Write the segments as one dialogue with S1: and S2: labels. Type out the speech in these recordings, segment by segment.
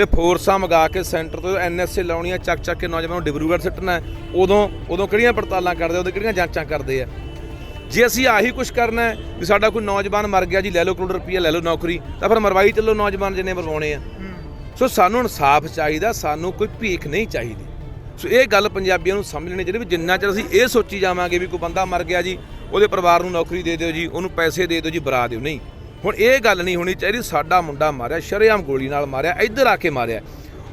S1: ਤੇ ਫੋਰਸਾਂ ਮੰਗਾ ਕੇ ਸੈਂਟਰ ਤੋਂ ਐਨਐਸਏ ਲਾਉਣੀਆਂ, ਚੱਕ ਚੱਕ ਕੇ ਨੌਜਵਾਨਾਂ ਨੂੰ ਡਿਬਰੂਗੜ੍ਹ ਸਿੱਟਣਾ ਉਦੋਂ ਉਦੋਂ ਕਿਹੜੀਆਂ ਪੜਤਾਲਾਂ ਕਰਦੇ, ਉਦੋਂ ਕਿਹੜੀਆਂ ਜਾਂਚਾਂ ਕਰਦੇ ਆ? ਜੇ ਅਸੀਂ ਆਹੀ ਕੁਝ ਕਰਨਾ ਹੈ ਵੀ ਸਾਡਾ ਕੋਈ ਨੌਜਵਾਨ ਮਰ ਗਿਆ ਜੀ, ਲੈ ਲਓ ਕਰੋੜ ਰੁਪਈਆ, ਲੈ ਲਓ ਨੌਕਰੀ, ਤਾਂ ਫਿਰ ਮਰਵਾਈ ਚੱਲੋ ਨੌਜਵਾਨ ਜਿੰਨੇ ਮਰਵਾਉਣੇ ਆ। ਸੋ ਸਾਨੂੰ ਇਨਸਾਫ ਚਾਹੀਦਾ, ਸਾਨੂੰ ਕੋਈ ਭੀਖ ਨਹੀਂ ਚਾਹੀਦੀ। ਸੋ ਇਹ ਗੱਲ ਪੰਜਾਬੀਆਂ ਨੂੰ ਸਮਝ ਲੈਣੀ ਚਾਹੀਦੀ ਵੀ ਜਿੰਨਾ ਚਿਰ ਅਸੀਂ ਇਹ ਸੋਚੀ ਜਾਵਾਂਗੇ ਵੀ ਕੋਈ ਬੰਦਾ ਮਰ ਗਿਆ ਜੀ, ਉਹਦੇ ਪਰਿਵਾਰ ਨੂੰ ਨੌਕਰੀ ਦੇ ਦਿਓ ਜੀ, ਉਹਨੂੰ ਪੈਸੇ ਦੇ ਦਿਓ ਜੀ, ਬਰਾ ਦਿਓ, ਨਹੀਂ। ਹੁਣ ਇਹ ਗੱਲ ਨਹੀਂ ਹੋਣੀ ਚਾਹੀਦੀ, ਸਾਡਾ ਮੁੰਡਾ ਮਾਰਿਆ, ਸ਼ਰੇਆਮ ਗੋਲੀ ਨਾਲ ਮਾਰਿਆ, ਇੱਧਰ ਆ ਕੇ ਮਾਰਿਆ।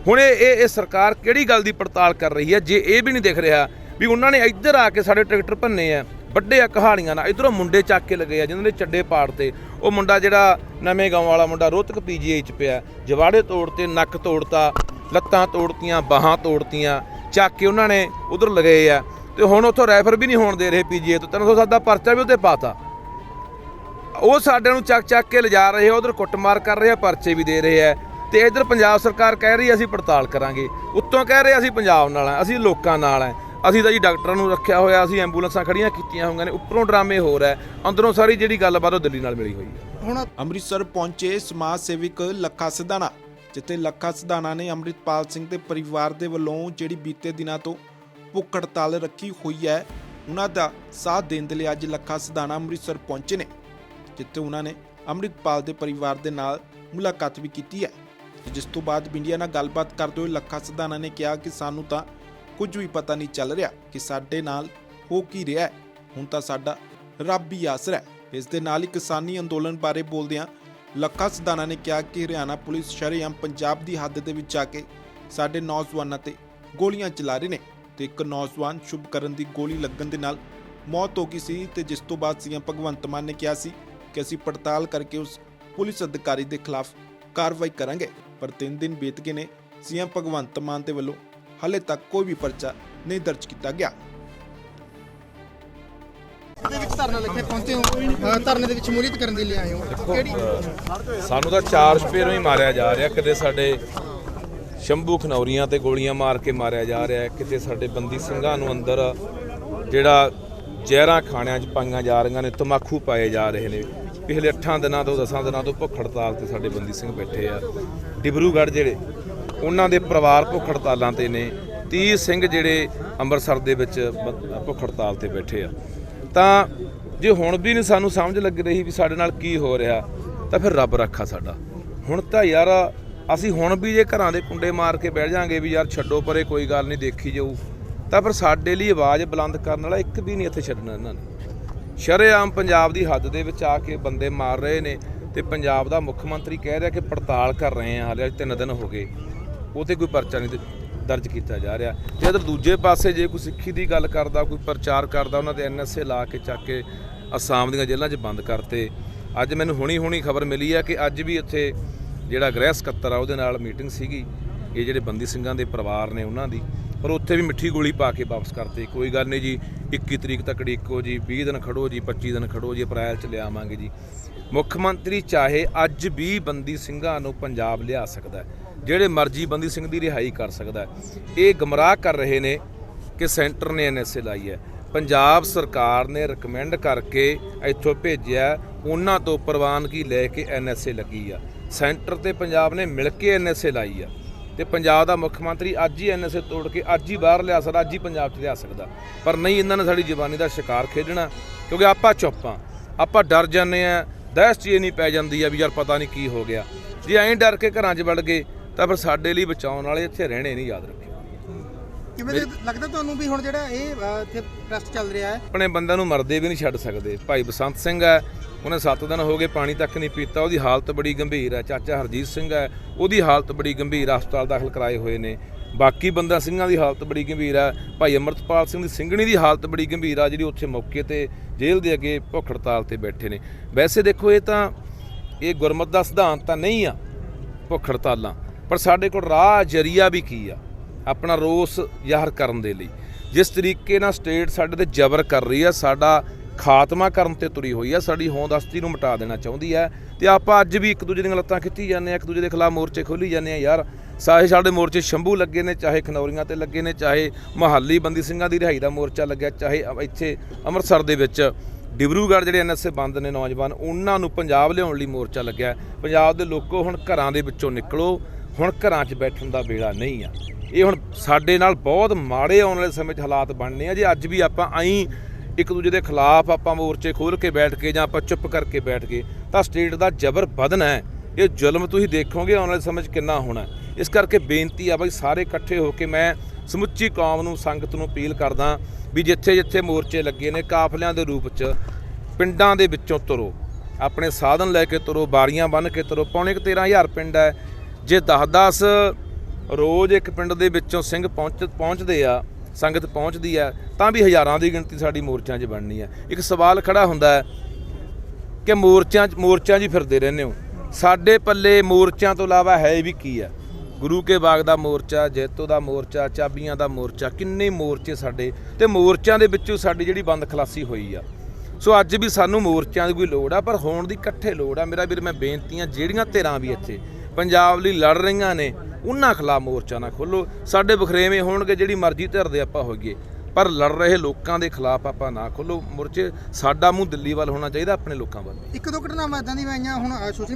S1: ਹੁਣ ਇਹ ਇਹ ਸਰਕਾਰ ਕਿਹੜੀ ਗੱਲ ਦੀ ਪੜਤਾਲ ਕਰ ਰਹੀ ਹੈ? ਜੇ ਇਹ ਵੀ ਨਹੀਂ ਦਿਖ ਰਿਹਾ ਵੀ ਉਹਨਾਂ ਨੇ ਇੱਧਰ ਆ ਕੇ ਸਾਡੇ ਟਰੈਕਟਰ ਭੰਨੇ ਆ, ਵੱਡੇ ਆ ਕਹਾਣੀਆਂ ਨਾਲ, ਇਧਰੋਂ ਮੁੰਡੇ ਚੱਕ ਕੇ ਲੱਗੇ ਆ, ਜਿਨ੍ਹਾਂ ਨੇ ਚੱਡੇ ਪਾੜ 'ਤੇ, ਉਹ ਮੁੰਡਾ ਜਿਹੜਾ ਨਵੇਂ ਗਾਉਂ ਵਾਲਾ ਮੁੰਡਾ ਰੋਹਤਕ ਪੀਜੀਆਈ ਚ ਪਿਆ, ਜਵਾੜੇ ਤੋੜਤੇ, ਨੱਕ ਤੋੜਤਾ, ਲੱਤਾਂ ਤੋੜਤੀਆਂ, ਬਾਹਾਂ ਤੋੜਤੀਆਂ, ਚੱਕ ਕੇ ਉਹਨਾਂ ਨੇ ਉਧਰ ਲਗਾਏ ਆ। ਤੇ ਹੁਣ ਉੱਥੋਂ ਰੈਫਰ ਵੀ ਨਹੀਂ ਹੋਣ ਦੇ ਰਹੇ ਪੀਜੀਆਈ ਤੋਂ 307 ਦਾ ਪਰਚਾ ਵੀ ਉੱਤੇ ਪਾਤਾ। ਉਹ ਸਾਡੇ ਨੂੰ ਚੱਕ ਚੱਕ ਕੇ ਲਿਜਾ ਰਹੇ ਆ, ਉਧਰ ਕੁੱਟਮਾਰ ਕਰ ਰਹੇ ਆ, ਪਰਚੇ ਵੀ ਦੇ ਰਹੇ ਆ। ਤੇ ਇਧਰ ਪੰਜਾਬ ਸਰਕਾਰ ਕਹਿ ਰਹੀ ਹੈ ਅਸੀਂ ਪੜਤਾਲ ਕਰਾਂਗੇ। ਉੱਤੋਂ ਕਹਿ ਰਹੇ ਅਸੀਂ ਪੰਜਾਬ ਨਾਲ ਆ, ਅਸੀਂ ਲੋਕਾਂ ਨਾਲ ਆ। ਅਸੀਂ ਤਾਂ ਜੀ ਡਾਕਟਰਾਂ ਨੂੰ ਰੱਖਿਆ ਹੋਇਆ, ਅਸੀਂ ਐਂਬੂਲੈਂਸਾਂ ਖੜੀਆਂ ਕੀਤੀਆਂ ਹੋਈਆਂ ਨੇ, ਉੱਪਰੋਂ ਡਰਾਮੇ ਹੋ ਰਿਹਾ ਅੰਦਰੋਂ ਸਾਰੀ ਜਿਹੜੀ ਗੱਲਬਾਤ ਉਹ ਦਿੱਲੀ ਨਾਲ ਮਿਲੀ ਹੋਈ ਹੈ
S2: ਹੁਣ
S3: ਅੰਮ੍ਰਿਤਸਰ ਪਹੁੰਚੇ ਸਮਾਜ ਸੇਵਕ ਲੱਖਾ ਸਿਧਾਣਾ, ਜਿੱਥੇ ਲੱਖਾ ਸਿਧਾਣਾ ਨੇ ਅੰਮ੍ਰਿਤਪਾਲ ਸਿੰਘ ਦੇ ਪਰਿਵਾਰ ਦੇ ਵੱਲੋਂ ਜਿਹੜੀ ਬੀਤੇ ਦਿਨਾਂ ਤੋਂ ਭੁੱਖ ਹੜਤਾਲ ਰੱਖੀ ਹੋਈ ਹੈ, ਉਹਨਾਂ ਦਾ ਸਾਥ ਦੇਣ ਦੇ ਲਈ ਅੱਜ ਲੱਖਾ ਸਿਧਾਣਾ ਅੰਮ੍ਰਿਤਸਰ ਪਹੁੰਚੇ ਨੇ। ਜਿੱਥੇ ਉਹਨਾਂ ਨੇ ਅੰਮ੍ਰਿਤਪਾਲ ਦੇ ਪਰਿਵਾਰ ਦੇ ਨਾਲ ਮੁਲਾਕਾਤ ਵੀ ਕੀਤੀ ਹੈ। ਜਿਸ ਤੋਂ ਬਾਅਦ ਮੀਡੀਆ ਨਾਲ ਗੱਲਬਾਤ ਕਰਦੇ ਹੋਏ ਲੱਖਾ ਸਿਧਾਣਾ ਨੇ ਕਿਹਾ ਕਿ ਸਾਨੂੰ ਤਾਂ ਕੁਝ ਵੀ ਪਤਾ ਨਹੀਂ ਚੱਲ ਰਿਹਾ ਕਿ ਸਾਡੇ ਨਾਲ ਹੋ ਕੀ ਰਿਹਾ ਹੈ। ਹੁਣ ਤਾਂ ਸਾਡਾ ਰੱਬ ਹੀ ਆਸਰਾ ਹੈ। ਇਸ ਦੇ ਨਾਲ ਹੀ ਕਿਸਾਨੀ ਅੰਦੋਲਨ ਬਾਰੇ ਬੋਲਦਿਆਂ ਲੱਖਾ ਸਿਧਾਣਾ ਨੇ ਕਿਹਾ ਕਿ ਹਰਿਆਣਾ ਪੁਲਿਸ ਸ਼ਰੇਆਮ ਪੰਜਾਬ ਦੀ ਹੱਦ ਦੇ ਵਿੱਚ ਜਾ ਕੇ ਸਾਡੇ ਨੌਜਵਾਨਾਂ ਤੇ ਗੋਲੀਆਂ ਚਲਾ ਰਹੇ ਨੇ ਤੇ ਇੱਕ ਨੌਜਵਾਨ ਸ਼ੁਭਕਰਨ ਦੀ ਗੋਲੀ ਲੱਗਣ ਦੇ ਨਾਲ ਮੌਤ ਹੋ ਗਈ ਸੀ ਤੇ ਜਿਸ ਤੋਂ ਬਾਅਦ ਸੀਐਮ ਭਗਵੰਤ ਮਾਨ ਨੇ ਕਿਹਾ ਸੀ ਕਿ ਅਸੀਂ ਪੜਤਾਲ ਕਰਕੇ ਉਸ ਪੁਲਿਸ ਅਧਿਕਾਰੀ ਦੇ ਖਿਲਾਫ ਕਾਰਵਾਈ ਕਰਾਂਗੇ। ਪਰ 3 ਦਿਨ ਬੀਤ ਗਏ ਨੇ ਸੀਐਮ ਭਗਵੰਤ ਮਾਨ ਦੇ ਵੱਲੋਂ ਹਾਲੇ ਤੱਕ ਕੋਈ ਵੀ ਪਰਚਾ ਨਹੀਂ ਦਰਜ ਕੀਤਾ ਗਿਆ।
S2: ਦੇ ਵਿੱਚ ਧਰਨਾ ਲੱਗੇ ਪਹੁੰਚੇ ਹੋ। ਅ, ਧਰਨੇ ਦੇ ਵਿੱਚ ਸ਼ਮੂਲੀਅਤ ਕਰਨ ਦੇ ਲਈ ਆਏ ਹੋ। ਕਿਹੜੀ
S1: ਸਾਨੂੰ ਤਾਂ ਚਾਰ ਸਪੇਰੋਂ ਹੀ ਮਾਰਿਆ ਜਾ ਰਿਹਾ। ਕਿਤੇ ਸਾਡੇ ਸ਼ੰਭੂ ਖਨੌਰੀਆਂ ਤੇ ਗੋਲੀਆਂ ਮਾਰ ਕੇ ਮਾਰਿਆ ਜਾ ਰਿਹਾ ਕਿਤੇ ਸਾਡੇ ਬੰਦੀ ਸਿੰਘਾਂ ਨੂੰ ਅੰਦਰ ਜਿਹੜਾ ਜ਼ਹਿਰਾਂ ਖਾਣਿਆਂ 'ਚ ਪਾਈਆਂ ਜਾ ਰਹੀਆਂ ਨੇ, ਤਮਾਕੂ ਪਾਏ ਜਾ ਰਹੇ ਨੇ। ਪਿਛਲੇ 8 ਦਿਨਾਂ ਤੋਂ 10 ਦਿਨਾਂ ਤੋਂ ਭੁੱਖ ਹੜਤਾਲ ਤੇ ਸਾਡੇ ਬੰਦੀ ਸਿੰਘ ਬੈਠੇ ਆ। ਡਿਬਰੂਗੜ੍ਹ ਜਿਹੜੇ, ਉਹਨਾਂ ਦੇ ਪਰਿਵਾਰ ਭੁੱਖ ਹੜਤਾਲਾਂ ਤੇ ਨੇ। 30 ਸਿੰਘ ਜਿਹੜੇ ਅੰਮ੍ਰਿਤਸਰ ਦੇ ਵਿੱਚ ਭੁੱਖ ਹੜਤਾਲ ਤੇ ਬੈਠੇ ਆ। ਤਾਂ ਜੇ ਹੁਣ ਵੀ ਨਹੀਂ ਸਾਨੂੰ ਸਮਝ ਲੱਗ ਰਹੀ ਵੀ ਸਾਡੇ ਨਾਲ ਕੀ ਹੋ ਰਿਹਾ, ਤਾਂ ਫਿਰ ਰੱਬ ਰੱਖਾ ਸਾਡਾ। ਹੁਣ ਤਾਂ ਯਾਰ, ਅਸੀਂ ਹੁਣ ਵੀ ਜੇ ਘਰਾਂ ਦੇ ਕੁੰਡੇ ਮਾਰ ਕੇ ਬਹਿ ਜਾਾਂਗੇ ਵੀ ਯਾਰ ਛੱਡੋ ਪਰੇ, ਕੋਈ ਗੱਲ ਨਹੀਂ ਦੇਖੀ ਜਾਊ। ਤਾਂ ਫਿਰ ਸਾਡੇ ਲਈ ਆਵਾਜ਼ ਬੁਲੰਦ ਕਰਨ ਵਾਲਾ ਇੱਕ ਵੀ ਨਹੀਂ ਇੱਥੇ ਛੱਡਣਾ ਇਹਨਾਂ ਨੇ। ਸ਼ਰੇਆਮ ਪੰਜਾਬ ਦੀ ਹੱਦ ਦੇ ਵਿੱਚ ਆ ਕੇ ਬੰਦੇ ਮਾਰ ਰਹੇ ਨੇ ਤੇ ਪੰਜਾਬ ਦਾ ਮੁੱਖ ਮੰਤਰੀ ਕਹਿ ਰਿਹਾ ਕਿ ਪੜਤਾਲ ਕਰ ਰਹੇ ਆ, ਹਾਲੇ ਅੱਜ ਤਿੰਨ ਦਿਨ ਹੋ ਗਏ। ਉਹ ਤੇ ਕੋਈ ਪਰਚਾ ਨਹੀਂ ਦ- ਦਰਜ ਕੀਤਾ ਜਾ ਰਿਹਾ। ਤੇ ਇਧਰ ਦੂਜੇ ਪਾਸੇ ਜੇ ਕੋਈ ਸਿੱਖੀ ਦੀ ਗੱਲ ਕਰਦਾ, ਕੋਈ ਪ੍ਰਚਾਰ ਕਰਦਾ, ਉਹਨਾਂ ਦੇ ਐਨਐਸਏ ਲਾ ਕੇ ਚੱਕ ਕੇ ਅਸਾਮ ਦੀਆਂ ਜੇਲ੍ਹਾਂ 'ਚ ਬੰਦ ਕਰਤੇ। ਅੱਜ ਮੈਨੂੰ ਹੁਣੀ ਹੁਣੀ ਖਬਰ ਮਿਲੀ ਹੈ ਕਿ ਅੱਜ ਵੀ ਇੱਥੇ ਜਿਹੜਾ ਗ੍ਰਹਿ ਸਕੱਤਰ ਆ, ਉਹਦੇ ਨਾਲ ਮੀਟਿੰਗ ਸੀਗੀ। ਇਹ ਜਿਹੜੇ ਬੰਦੀ ਸਿੰਘਾਂ ਦੇ ਪਰਿਵਾਰ ਨੇ ਉਹਨਾਂ ਦੀ। ਪਰ ਉੱਥੇ ਵੀ ਮਿੱਠੀ ਗੋਲੀ ਪਾ ਕੇ ਵਾਪਸ ਕਰਤੇ। ਕੋਈ ਗੱਲ ਨਹੀਂ ਜੀ 21 ਤਰੀਕ ਤੱਕ ਡੀਕੋ ਜੀ 20 ਦਿਨ ਖੜੋ ਜੀ 25 ਦਿਨ ਖੜੋ ਜੀ, ਅਪ੍ਰੈਲ ਚ ਲਿਆਵਾਂਗੇ ਜੀ। ਮੁੱਖ ਮੰਤਰੀ ਚਾਹੇ ਅੱਜ ਵੀ ਬੰਦੀ ਸਿੰਘਾਂ ਨੂੰ ਪੰਜਾਬ ਲਿਆ ਸਕਦਾ ਹੈ, ਜਿਹੜੇ ਮਰਜ਼ੀ ਬੰਦੀ ਸਿੰਘ ਦੀ ਰਿਹਾਈ ਕਰ ਸਕਦਾ ਹੈ। ਇਹ ਗਮਰਾਹ ਕਰ ਰਹੇ ਨੇ ਕਿ ਸੈਂਟਰ ਨੇ ਐਨਐਸਏ ਲਾਈ ਹੈ। ਪੰਜਾਬ ਸਰਕਾਰ ਨੇ ਰეკਮੈਂਡ ਕਰਕੇ ਇੱਥੋਂ ਭੇਜਿਆ, ਉਹਨਾਂ ਤੋਂ ਪ੍ਰਵਾਨਗੀ ਲੈ ਕੇ ਐਨਐਸਏ ਲੱਗੀ ਆ। ਸੈਂਟਰ ਤੇ ਪੰਜਾਬ ਨੇ ਮਿਲ ਕੇ ਐਨਐਸਏ ਲਾਈ ਆ। ਤੇ ਪੰਜਾਬ ਦਾ ਮੁੱਖ ਮੰਤਰੀ ਅੱਜ ਹੀ ਐਨਐਸਏ ਤੋੜ ਕੇ ਅੱਜ ਹੀ ਬਾਹਰ ਲਿਆ ਸਕਦਾ ਅੱਜ ਹੀ ਪੰਜਾਬ 'ਚ ਲਿਆ ਸਕਦਾ। ਪਰ ਨਹੀਂ ਇਹਨਾਂ ਨੇ ਸਾਡੀ ਜ਼ਬਾਨੀ ਦਾ ਸ਼ਿਕਾਰ ਖੇਡਣਾ ਕਿਉਂਕਿ ਆਪਾਂ ਚੁੱਪ ਆ ਆਪਾਂ ਡਰ ਜਾਂਦੇ ਆ ਦਹਿਸ਼ਤ ਇਹ ਨਹੀਂ ਪੈ ਜਾਂਦੀ ਆ ਵੀ ਯਾਰ ਪਤਾ ਨਹੀਂ ਕੀ ਹੋ ਗਿਆ। ਜੇ ਐਂ ਡਰ ਕੇ ਘਰਾਂ 'ਚ ਵੜ ਗਏ ਤਾਂ ਫਿਰ ਸਾਡੇ ਲਈ ਬਚਾਉਣ ਵਾਲੇ ਇੱਥੇ ਰਹਿਣੇ ਨਹੀਂ ਯਾਦ ਰੱਖਿਓ।
S2: ਕਿਵੇਂ ਲੱਗਦਾ ਤੁਹਾਨੂੰ ਵੀ ਹੁਣ ਜਿਹੜਾ ਇਹ ਇੱਥੇ ਪ੍ਰੈਸਟ ਚੱਲ ਰਿਹਾ ਹੈ?
S1: ਆਪਣੇ ਬੰਦਿਆਂ ਨੂੰ ਮਰਦੇ ਵੀ ਨਹੀਂ ਛੱਡ ਸਕਦੇ। ਭਾਈ ਬਸੰਤ ਸਿੰਘ ਹੈ ਉਹਨੇ 7 ਦਿਨ ਹੋ ਗਏ ਪਾਣੀ ਤੱਕ ਨਹੀਂ ਪੀਤਾ, ਉਹਦੀ ਹਾਲਤ ਬੜੀ ਗੰਭੀਰ ਹੈ। ਚਾਚਾ ਹਰਜੀਤ ਸਿੰਘ ਹੈ, ਉਹਦੀ ਹਾਲਤ ਬੜੀ ਗੰਭੀਰ, ਹਸਪਤਾਲ ਦਾਖਲ ਕਰਾਏ ਹੋਏ ਨੇ। ਬਾਕੀ ਬੰਦਾ ਸਿੰਘਾਂ ਦੀ ਹਾਲਤ ਬੜੀ ਗੰਭੀਰ ਹੈ। ਭਾਈ ਅਮਰਤਪਾਲ ਸਿੰਘ ਦੀ ਸਿੰਘਣੀ ਦੀ ਹਾਲਤ ਬੜੀ ਗੰਭੀਰ ਆ, ਜਿਹੜੀ ਉੱਥੇ ਮੌਕੇ ਤੇ ਜੇਲ੍ਹ ਦੇ ਅੱਗੇ ਭੁੱਖ ਹੜਤਾਲ ਤੇ ਬੈਠੇ ਨੇ। ਵੈਸੇ ਦੇਖੋ, ਇਹ ਤਾਂ, ਇਹ ਗੁਰਮਤ ਦਾ ਸਿਧਾਂਤ ਤਾਂ ਨਹੀਂ ਆ, ਭੁੱਖ ਹੜਤਾਲਾਂ। ਪਰ ਸਾਡੇ ਕੋਲ ਰਾਹ ਜਰੀਆ ਵੀ ਕੀ ਆ? ਆਪਣਾ ਰੋਸ ਜ਼ਾਹਰ ਕਰਨ ਦੇ ਲਈ। ਜਿਸ ਤਰੀਕੇ ਨਾਲ ਸਟੇਟ ਸਾਡੇ ਤੇ ਜ਼ਬਰ ਕਰ ਰਹੀ ਆ, ਸਾਡਾ ਖਾਤਮਾ ਕਰਨ ਤੇ ਤੁਰੀ ਹੋਈ ਆ, ਸਾਡੀ ਹੋਂਦ ਹਸਤੀ ਨੂੰ ਮਿਟਾ ਦੇਣਾ ਚਾਹੁੰਦੀ ਹੈ ਤੇ ਆਪਾਂ ਅੱਜ ਵੀ ਇੱਕ ਦੂਜੇ ਦੀਆਂ ਲੱਤਾਂ ਖਿੱਚੀ ਜਾਂਦੇ ਆ, ਇੱਕ ਦੂਜੇ ਦੇ ਖਿਲਾਫ ਮੋਰਚੇ ਖੋਲੀ ਜਾਂਦੇ ਆ, ਯਾਰ। ਸਾਹੇ ਸਾਡੇ ਮੋਰਚੇ ਸ਼ੰਭੂ ਲੱਗੇ ਨੇ, ਚਾਹੇ ਖਨੌਰੀਆਂ ਤੇ ਲੱਗੇ ਨੇ, ਚਾਹੇ ਮਹੱਲੀ ਬੰਦੀ ਸਿੰਘਾਂ ਦੀ ਰਿਹਾਈ ਦਾ ਮੋਰਚਾ ਲੱਗਿਆ, ਚਾਹੇ ਅ- ਇੱਥੇ ਅੰਮ੍ਰਿਤਸਰ ਦੇ ਵਿੱਚ ਡਿਬਰੂਗੜ੍ਹ ਜਿਹੜੇ ਐਨਐਸਏ ਬੰਦ ਨੇ ਨੌਜਵਾਨ, ਉਹਨਾਂ ਨੂੰ ਪੰਜਾਬ ਲਿਆਉਣ ਲਈ ਮੋਰਚਾ ਲੱਗਿਆ। ਪੰਜਾਬ ਦੇ ਲੋਕੋ, ਹੁਣ ਘਰਾਂ ਦੇ ਵਿੱਚੋਂ ਨਿਕਲੋ, ਹੁਣ ਘਰਾਂ 'ਚ ਬੈਠਣ ਦਾ ਵੇਲਾ ਨਹੀਂ ਆ। ਇਹ ਹੁਣ ਸਾਡੇ ਨਾਲ ਬਹੁਤ ਮਾੜੇ ਆਉਣ ਵਾਲੇ ਸਮੇਂ 'ਚ ਹਾਲਾਤ ਬਣਨੇ ਆ, ਜੇ ਅੱਜ ਵੀ ਆਪਾਂ ਆਈ ਇੱਕ ਦੂਜੇ ਦੇ ਖਿਲਾਫ ਆਪਾਂ ਮੋਰਚੇ ਖੋਲ ਕੇ ਬੈਠ ਕੇ ਜਾਂ ਆਪਾਂ ਚੁੱਪ ਕਰਕੇ ਬੈਠ ਕੇ, ਤਾਂ ਸਟੇਟ ਦਾ ਜ਼ਬਰ ਵਧਣਾ ਹੈ। ਇਹ ਜ਼ੁਲਮ ਤੁਸੀਂ ਦੇਖੋਗੇ, ਆਉਣ ਵਾਲੇ ਸਮੇਂ 'ਚ ਕਿੰਨਾ ਹੋਣਾ ਇਸ ਕਰਕੇ ਬੇਨਤੀ ਆ ਬਈ ਸਾਰੇ ਇਕੱਠੇ ਹੋ ਕੇ ਮੈਂ ਸਮੁੱਚੀ ਕੌਮ ਨੂੰ, ਸੰਗਤ ਨੂੰ ਅਪੀਲ ਕਰਦਾ ਵੀ ਜਿੱਥੇ ਜਿੱਥੇ ਮੋਰਚੇ ਲੱਗੇ ਨੇ, ਕਾਫਲਿਆਂ ਦੇ ਰੂਪ 'ਚ ਪਿੰਡਾਂ ਦੇ ਵਿੱਚੋਂ ਤੁਰੋ। ਆਪਣੇ ਸਾਧਨ ਲੈ ਕੇ ਤੁਰੋ ਬਾਰੀਆਂ ਬੰਨ੍ਹ ਕੇ ਤੁਰੋ। ਪੌਣੇ ਕੁ 13000 ਪਿੰਡ ਹੈ। ਜੇ 10-10 ਰੋਜ਼ ਇੱਕ ਪਿੰਡ ਦੇ ਵਿੱਚੋਂ ਸਿੰਘ ਪਹੁੰਚ, ਪਹੁੰਚਦੇ ਆ ਸੰਗਤ ਪਹੁੰਚਦੀ ਹੈ, ਤਾਂ ਵੀ ਹਜ਼ਾਰਾਂ ਦੀ ਗਿਣਤੀ ਸਾਡੀ ਮੋਰਚਿਆਂ 'ਚ ਬਣਨੀ ਹੈ। ਇੱਕ ਸਵਾਲ ਖੜਾ ਹੁੰਦਾ ਹੈ ਕਿ ਮੋਰਚਿਆਂ 'ਚ ਮੋਰਚਿਆਂ 'ਚ ਫਿਰਦੇ ਰਹਿੰਦੇ ਹੋ। ਸਾਡੇ ਪੱਲੇ ਮੋਰਚਿਆਂ ਤੋਂ ਇਲਾਵਾ ਹੈ ਵੀ ਕੀ ਆ ਗੁਰੂ ਕੇ ਬਾਗ ਦਾ ਮੋਰਚਾ, ਜੈਤੋ ਦਾ ਮੋਰਚਾ, ਚਾਬੀਆਂ ਦਾ ਮੋਰਚਾ, ਕਿੰਨੇ ਮੋਰਚੇ ਸਾਡੇ। ਤੇ ਮੋਰਚਿਆਂ ਦੇ ਵਿੱਚੋਂ ਸਾਡੀ ਜਿਹੜੀ ਬੰਦ ਖਲਾਸੀ ਹੋਈ ਆ। ਸੋ ਅੱਜ ਵੀ ਸਾਨੂੰ ਮੋਰਚਿਆਂ ਦੀ ਕੋਈ ਲੋੜ ਆ, ਪਰ ਹੋਣ ਦੀ ਇਕੱਠੇ ਲੋੜ ਆ। ਮੇਰਾ ਵੀਰ, ਮੈਂ ਬੇਨਤੀਆਂ ਜਿਹੜੀਆਂ ਧਿਰਾਂ ਵੀ ਇੱਥੇ ਪੰਜਾਬ ਲਈ ਲੜ ਰਹੀਆਂ ਨੇ ਉਹਨਾਂ ਖਿਲਾਫ ਮੋਰਚਾ ਨਾ ਖੋਲੋ ਸਾਡੇ ਬਖਰੇਵੇਂ ਹੋਣਗੇ ਜਿਹੜੀ ਮਰਜ਼ੀ ਧਿਰ ਦੇ ਆਪਾਂ ਹੋਈਏ। ਪਰ ਲੜ ਰਹੇ ਲੋਕਾਂ ਦੇ ਖਿਲਾਫ ਆਪਾਂ ਨਾ ਖੋਲੋ ਮੋਰਚੇ ਸਾਡਾ ਮੂੰਹ ਦਿੱਲੀ ਵੱਲ ਹੋਣਾ ਚਾਹੀਦਾ, ਆਪਣੇ ਲੋਕਾਂ ਵੱਲ।
S2: ਇੱਕ ਦੋ ਘਟਨਾਵਾਂ ਇਦਾਂ ਦੀਆਂ ਆਈਆਂ, ਹੁਣ ਸੋਸ਼ਲ